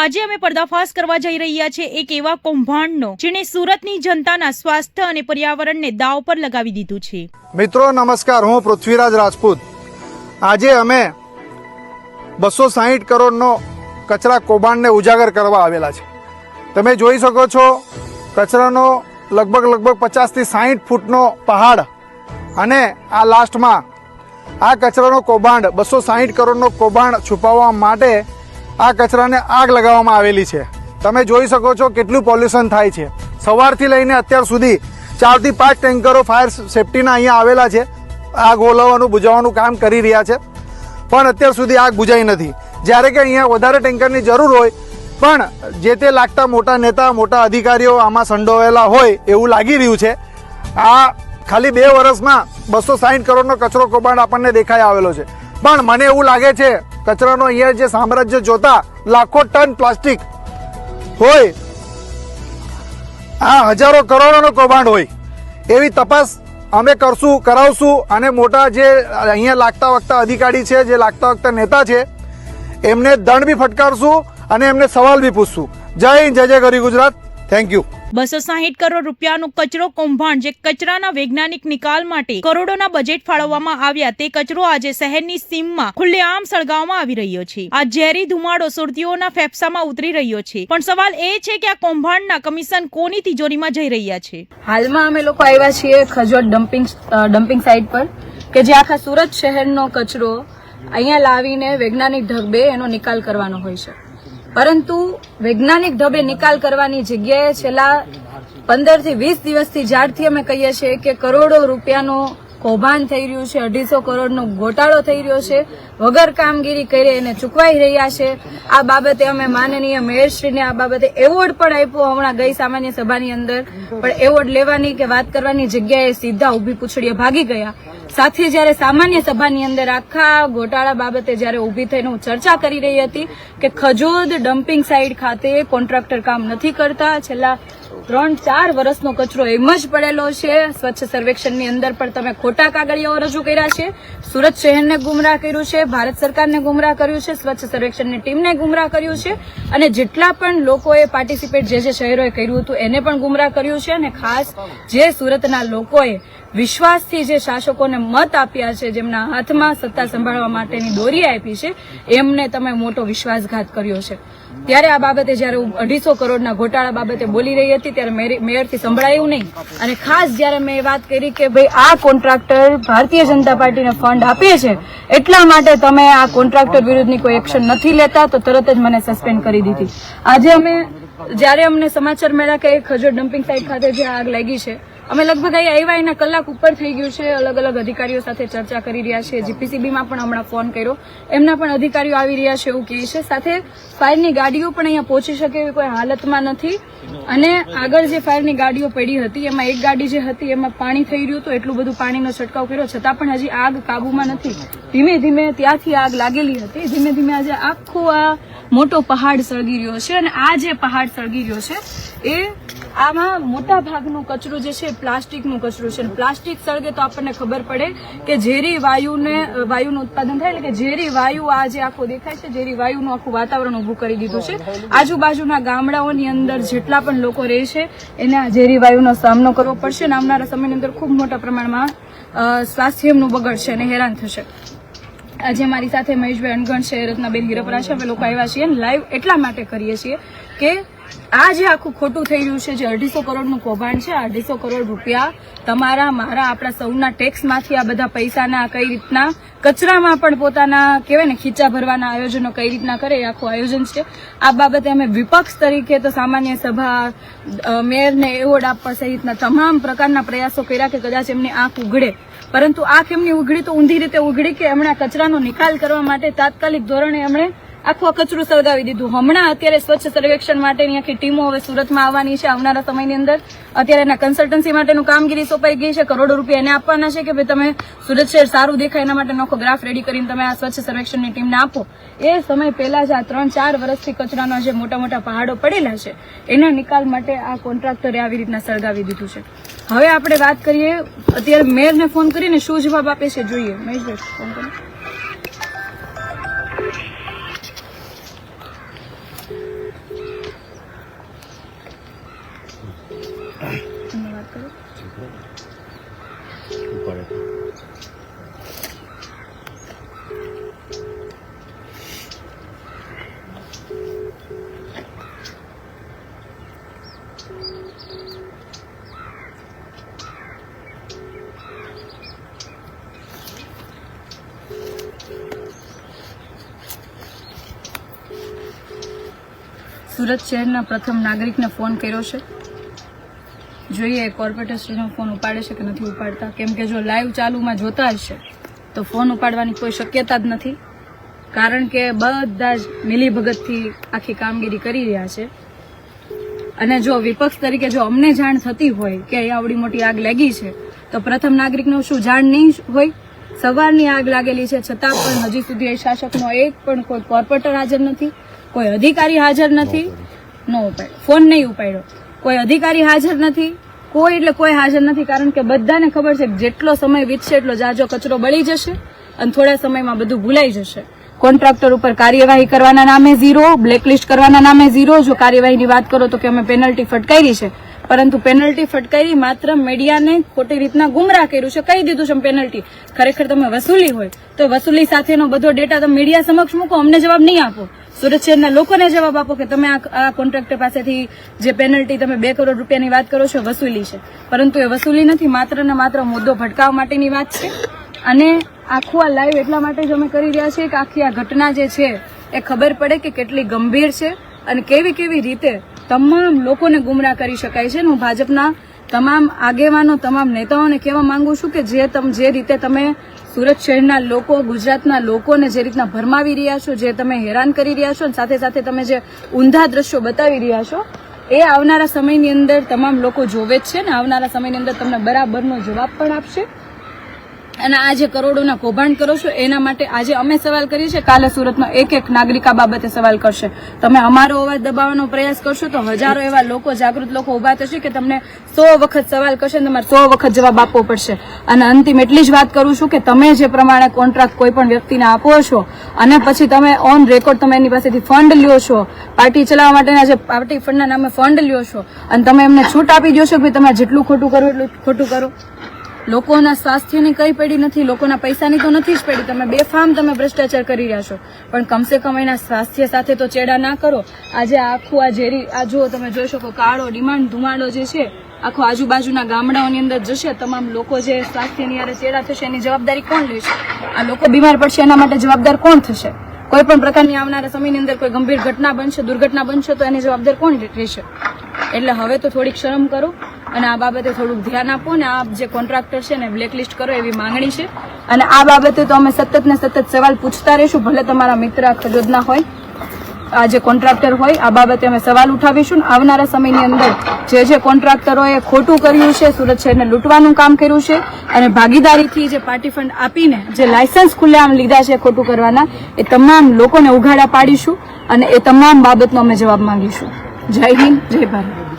આજે અમે પર્દાફાશ કરવા જઈ રહ્યા છે એક એવા કૌભાંડનો, જેણે સુરતની જનતાના સ્વાસ્થ્ય અને પર્યાવરણને દાવ પર લગાવી દીધું છે. મિત્રો, નમસ્કાર. હું પૃથ્વીરાજ રાજપૂત. આજે અમે બસો સાહીઠ કરોડનો કચરા કૌભાંડને ઉજાગર કરવા આવેલા છે. તમે જોઈ શકો છો, કચરાનો લગભગ લગભગ પચાસથી સાહીઠ ફૂટનો પહાડ અને આ લાસ્ટમાં આ કચરાનો કૌભાંડ, બસો સાહીઠ કરોડનો કૌભાંડ છુપાવવા માટે આ કચરાને આગ લગાવવામાં આવેલી છે. તમે જોઈ શકો છો કેટલું પોલ્યુશન થાય છે. સવારથી લઈને અત્યાર સુધી ચારથી પાંચ ટેન્કરો ફાયર સેફટીના અહીંયા આવેલા છે. આગ ઓલવવાનું, બુજાવવાનું કામ કરી રહ્યા છે. પણ અત્યાર સુધી આગ બુજાઈ નથી. જ્યારે કે અહીંયા વધારે ટેન્કરની જરૂર હોય, પણ જે તે લાગતા મોટા નેતા, મોટા અધિકારીઓ આમાં સંડોવાયેલા હોય એવું લાગી રહ્યું છે. આ ખાલી બે વર્ષમાં બસો સાહીઠ કરોડનો કચરો કૌભાંડ આપણને દેખાઈ આવેલો છે. પણ મને એવું લાગે છે કચરાનો અહીંયા જે સામ્રાજ્ય જોતા લાખો ટન પ્લાસ્ટિક હોય. આ હજારો કરોડોનો કૌભાંડ હોય. એવી તપાસ અમે કરશું, કરાવશું અને મોટા જે અહીંયા લાગતા વખતા અધિકારી છે, જે લાગતા વખતા નેતા છે, એમને દંડ બી ફટકારશું અને એમને સવાલ બી પૂછશું. જય હિન્દ, જય જય ગરી ગુજરાત. થેન્ક યુ બસો સાહીઠ કરોડ રૂપિયાનો કચરો કૌભાંડ જે કચરાના વૈજ્ઞાનિક નિકાલ માટે કરોડોના બજેટ ફાળવવામાં આવ્યા તે કચરો આજે શહેરની સીમમાં ખુલ્લેઆમ સળગાવવામાં આવી રહ્યો છે. આ ઝેરી ધુમાડો સુરતીઓના ફેફસામાં ઉતરી રહ્યો છે. પણ સવાલ એ છે કે આ કૌભાંડના કમિશન કોની તિજોરીમાં જઈ રહ્યા છે? હાલમાં અમે લોકો આવ્યા છીએ ખજોટ ડમ્પિંગ ડમ્પિંગ સાઇટ પર કે જે આખા સુરત શહેરનો કચરો અહીંયા લાવીને વૈજ્ઞાનિક ઢબે એનો નિકાલ કરવાનો હોય છે. પરંતુ વૈજ્ઞાનિક ઢબે નિકાલ કરવાની જગ્યાએ છેલ્લા પંદરથી વીસ દિવસથી જ્યારથી અમે કહીએ છીએ કે કરોડો રૂપિયાનો કૌભાંડ થઈ રહ્યું છે, અઢીસો કરોડનો ગોટાળો થઈ રહ્યો છે, વગર કામગીરી કરી એને ચૂકવાઈ રહ્યા છે. આ બાબતે અમે માનનીય મેયરશ્રીને આ બાબતે એવોર્ડ પણ આપ્યો હમણાં ગઈ સામાન્ય સભાની અંદર. પણ એવોર્ડ લેવાની કે વાત કરવાની જગ્યાએ સીધા ઊભી પૂછડીએ ભાગી ગયા. સાથે જ્યારે સામાન્ય સભાની અંદર આખા ગોટાળા બાબતે જ્યારે ઊભી થઈને હું ચર્ચા કરી રહી હતી કે ખજોદ ડમ્પિંગ સાઇટ ખાતે કોન્ટ્રાક્ટર કામ નથી કરતા, છેલ્લા ત્રણ ચાર વર્ષનો કચરો એમ જ પડેલો છે. સ્વચ્છ સર્વેક્ષણની અંદર પણ તમે ખોટા કાગળિયાઓ રજૂ કર્યા છે. સુરત શહેરને ગુમરાહ કર્યું છે. ભારત સરકારને ગુમરાહ કર્યું છે. સ્વચ્છ સર્વેક્ષણની ટીમને ગુમરાહ કર્યું છે. અને જેટલા પણ લોકોએ પાર્ટિસિપેટ જે જે શહેરોએ કર્યું હતું, એને પણ ગુમરાહ કર્યું છે. અને ખાસ જે સુરતના લોકોએ વિશ્વાસથી જે શાસકોને મત આપ્યા છે, જેમના હાથમાં સત્તા સંભાળવા માટેની દોરી આપી છે, એમને તમે મોટો વિશ્વાસઘાત કર્યો છે. ત્યારે આ બાબતે જ્યારે હું અઢીસો કરોડના ગોટાળા બાબતે બોલી રહી હતી, ત્યારે મેયરથી સંભળાયું નહીં. અને ખાસ જ્યારે મેં વાત કરી કે ભાઈ, આ કોન્ટ્રાક્ટર ભારતીય જનતા પાર્ટીને ફંડ આપીએ છે, એટલા માટે તમે આ કોન્ટ્રાક્ટર વિરુદ્ધની કોઈ એક્શન નથી લેતા, તો તરત જ મને સસ્પેન્ડ કરી દીધી. આજે અમે, જ્યારે અમને સમાચાર મળ્યા કે ખજોર ડમ્પિંગ સાઇટ ખાતે જે આગ લાગી છે અમે લગભગ અહીંયા આવ્યા એના કલાક ઉપર થઈ ગયું છે. અલગ અલગ અધિકારીઓ સાથે ચર્ચા કરી રહ્યા છે. જીપીસીબીમાં પણ હમણાં ફોન કર્યો. એમના પણ અધિકારીઓ આવી રહ્યા છે એવું કહે છે. સાથે ફાયરની ગાડીઓ પણ અહીંયા પહોંચી શકે એવી કોઈ હાલતમાં નથી. અને આગળ જે ફાયરની ગાડીઓ પડી હતી, એમાં એક ગાડી જે હતી, એમાં પાણી થઈ રહ્યું હતું. એટલું બધું પાણીનો છંટકાવ કર્યો. છતાં પણ હજી આગ કાબુમાં નથી. ધીમે ધીમે ત્યાંથી આગ લાગેલી હતી. ધીમે ધીમે આજે આખો આ મોટો પહાડ સળગી રહ્યો છે. અને આ જે પહાડ સળગી રહ્યો છે, એ આમાં મોટા ભાગનું કચરો જે છે, પ્લાસ્ટિકનું કચરો છે. પ્લાસ્ટિક સળગે તો આપણને ખબર પડે કે ઝેરી વાયુને વાયુનું ઉત્પાદન થાય એટલે કે ઝેરી વાયુ આ જે આખો દેખાય છે, ઝેરી વાયુનું આખું વાતાવરણ ઊભું કરી દીધું છે. આજુબાજુના ગામડાઓની અંદર જેટલા પણ લોકો રહે છે, એને ઝેરી વાયુનો સામનો કરવો પડશે અને આવનારા સમયની અંદર ખૂબ મોટા પ્રમાણમાં સ્વાસ્થ્યનું બગડશે અને હેરાન થશે. આજે મારી સાથે મહેશભાઈ અનગણ છે, રત્નાબેન હિરપરા છે, અમે લોકો આવ્યા છીએ લાઈવ એટલા માટે કરીએ છીએ કે આ જે આખું ખોટું થઈ રહ્યું છે, જે અઢીસો કરોડનું કૌભાંડ છે અઢીસો કરોડ રૂપિયા તમારા, મારા, આપણા સૌના ટેક્સમાંથી આ બધા પૈસાના કઈ રીતના કચરામાં પણ પોતાના કહેવાય ને ખીચા ભરવાના આયોજનો કઈ રીતના કરે એ આખું આયોજન છે. આ બાબતે અમે વિપક્ષ તરીકે તો સામાન્ય સભા મેયરને એવોર્ડ આપવા સહિતના તમામ પ્રકારના પ્રયાસો કર્યા કે કદાચ એમની આંખ ઉઘડે. પરંતુ આંખ એમની ઉઘડી તો ઊંધી રીતે ઉઘડી કે એમણે કચરાનો નિકાલ કરવા માટે તાત્કાલિક ધોરણે એમણે આખું કચરું સળગાવી દીધું. હમણાં અત્યારે સ્વચ્છ સર્વેક્ષણ માટેની આખી ટીમો હવે સુરતમાં આવવાની છે આવનારા સમયની અંદર. અત્યારે એના કન્સલ્ટન્સી માટેનું કામગીરી સોંપાઈ ગઈ છે. કરોડો રૂપિયા એને આપવાના છે કે ભાઈ તમે સુરત શહેર સારું દેખાય એના માટે નોખો ગ્રાફ રેડી કરીને તમે આ સ્વચ્છ સર્વેક્ષણની ટીમને આપો. એ સમય પહેલા જ આ ત્રણ ચાર વર્ષથી કચરાના જે મોટા મોટા પહાડો પડેલા છે, એના નિકાલ માટે આ કોન્ટ્રાક્ટરે આવી રીતના સળગાવી દીધું છે. હવે આપણે વાત કરીએ, અત્યારે મેયરને ફોન કરીને શું જવાબ આપે છે? જોઈએ. મહેશભાઈ ફોન કરો. તમને વાત સુરત શહેરના પ્રથમ નાગરિકને ફોન કર્યો છે. જોઈએ કોર્પોરેટરશ્રીનો ફોન ઉપાડે છે કે નથી ઉપાડતા? કેમ કે જો લાઈવ ચાલુમાં જોતા હશે તો ફોન ઉપાડવાની કોઈ શક્યતા જ નથી. કારણ કે બધા જ મિલીભગતથી આખી કામગીરી કરી રહ્યા છે. અને જો વિપક્ષ તરીકે જો અમને જાણ થતી હોય કે અહીંયા આવડી મોટી આગ લાગી છે તો પ્રથમ નાગરિકનો શું જાણ નહીં હોય? સવારની આગ લાગેલી છે છતાં પણ હજી સુધી એ શાસકનો એક પણ કોઈ કોર્પોરેટર હાજર નથી કોઈ અધિકારી હાજર નથી. નો ઉપાડ્યો ફોન નહીં ઉપાડ્યો. કોઈ અધિકારી હાજર નથી કોઈ એટલે કોઈ હાજર નથી, કારણ કે બધાને ખબર છે કે જેટલો સમય વીતશે એટલો જાજો કચરો બળી જશે અને થોડા સમયમાં બધું ભૂલાઈ જશે. કોન્ટ્રાક્ટર ઉપર કાર્યવાહી કરવાના નામે ઝીરો, બ્લેકલિસ્ટ કરવાના નામે ઝીરો. જો કાર્યવાહીની વાત કરો તો કે અમે પેનલ્ટી ફટકારી છે. પરંતુ પેનલ્ટી ફટકારી માત્ર મીડિયાને ખોટી રીતના ગુમરાહ કર્યું છે. કહી દીધું છે પેનલ્ટી ખરેખર તમે વસૂલી હોય તો વસૂલી સાથેનો બધો ડેટા તમે મીડિયા સમક્ષ મૂકો, અમને જવાબ નહીં આપો. સુરત શહેરના લોકોને જવાબ આપો કે તમે આ કોન્ટ્રાક્ટર પાસેથી જે પેનલ્ટી તમે બે કરોડ રૂપિયાની વાત કરો છો, વસૂલી છે. પરંતુ એ વસૂલી નથી, માત્ર ને માત્ર મુદ્દો ભટકાવવા માટેની વાત છે. અને આખું આ લાઈવ એટલા માટે જ અમે કરી રહ્યા છીએ કે આખી આ ઘટના જે છે, એ ખબર પડે કે કેટલી ગંભીર છે અને કેવી કેવી રીતે તમામ લોકોને ગુમરાહ કરી શકાય છે. હું ભાજપના તમામ આગેવાનો, તમામ નેતાઓને કહેવા માંગુ છું કે જે તમ જે રીતે તમે સુરત શહેરના લોકો, ગુજરાતના લોકોને જે રીતના ભરમાવી રહ્યા છો, જે તમે હેરાન કરી રહ્યા છો સાથે સાથે તમે જે ઊંધા દ્રશ્યો બતાવી રહ્યા છો, એ આવનારા સમયની અંદર તમામ લોકો જોવે જ છે ને આવનારા સમયની અંદર તમને બરાબરનો જવાબ પણ આપશે. અને આ જે કરોડોના કૌભાંડ કરો છો, એના માટે આજે અમે સવાલ કરીએ છીએ. કાલે સુરતનો એક એક નાગરિક બાબતે સવાલ કરશે. તમે અમારો અવાજ દબાવવાનો પ્રયાસ કરશો તો હજારો એવા લોકો, જાગૃત લોકો ઊભા થશે કે તમને સો વખત સવાલ કરશે તમારે સો વખત જવાબ આપવો પડશે. અને અંતિમ એટલી જ વાત કરું છું કે તમે જે પ્રમાણે કોન્ટ્રાક્ટ કોઈ પણ વ્યક્તિને આપો છો અને પછી તમે ઓન રેકોર્ડ તમે એની પાસેથી ફંડ લ્યો છો, પાર્ટી ચલાવવા માટેના જે પાર્ટી ફંડના નામે ફંડ લ્યો છો અને તમે એમને છૂટ આપી દો છો કે તમે જેટલું ખોટું કરો એટલું ખોટું કરો? લોકોના સ્વાસ્થ્યની કઈ પડી નથી, લોકોના પૈસાની તો નથી જ પડી તમે બેફામ તમે ભ્રષ્ટાચાર કરી રહ્યા છો. પણ કમસે કમ એના સ્વાસ્થ્ય સાથે તો ચેડા ના કરો. આજે આખું આ ઝેરી, આ જુઓ તમે જોઈ શકો, કાળો, ડિમાન્ડ ધુમાડો જે છે, આખો આજુબાજુના ગામડાઓની અંદર જશે. તમામ લોકો જે સ્વાસ્થ્યની યારે ચેડા થશે, એની જવાબદારી કોણ લેશે? આ લોકો બીમાર પડશે, એના માટે જવાબદાર કોણ થશે? કોઈ પણ પ્રકારની આવનારા સમયની અંદર કોઈ ગંભીર ઘટના બનશે, દુર્ઘટના બનશે, તો એની જવાબદાર કોણ રહેશે એટલે હવે તો થોડીક શરમ કરો. અને આ બાબતે થોડુંક ધ્યાન આપો ને આ જે કોન્ટ્રાક્ટર છે ને બ્લેકલિસ્ટ કરો એવી માંગણી છે. અને આ બાબતે તો અમે સતત ને સતત સવાલ પૂછતા રહીશું, ભલે તમારા મિત્ર ખજોદના હોય, આ જે કોન્ટ્રાક્ટર હોય, આ બાબતે અમે સવાલ ઉઠાવીશું. ને આવનારા સમયની અંદર જે જે કોન્ટ્રાક્ટરોએ ખોટું કર્યું છે, સુરત શહેરને લૂંટવાનું કામ કર્યું છે, અને ભાગીદારીથી જે પાર્ટી ફંડ આપીને જે લાયસન્સ ખુલ્લેઆમ લીધા છે ખોટું કરવાના, એ તમામ લોકોને ઉઘાડા પાડીશું અને એ તમામ બાબતનો અમે જવાબ માંગીશું. જય હિન્દ, જય ભારત.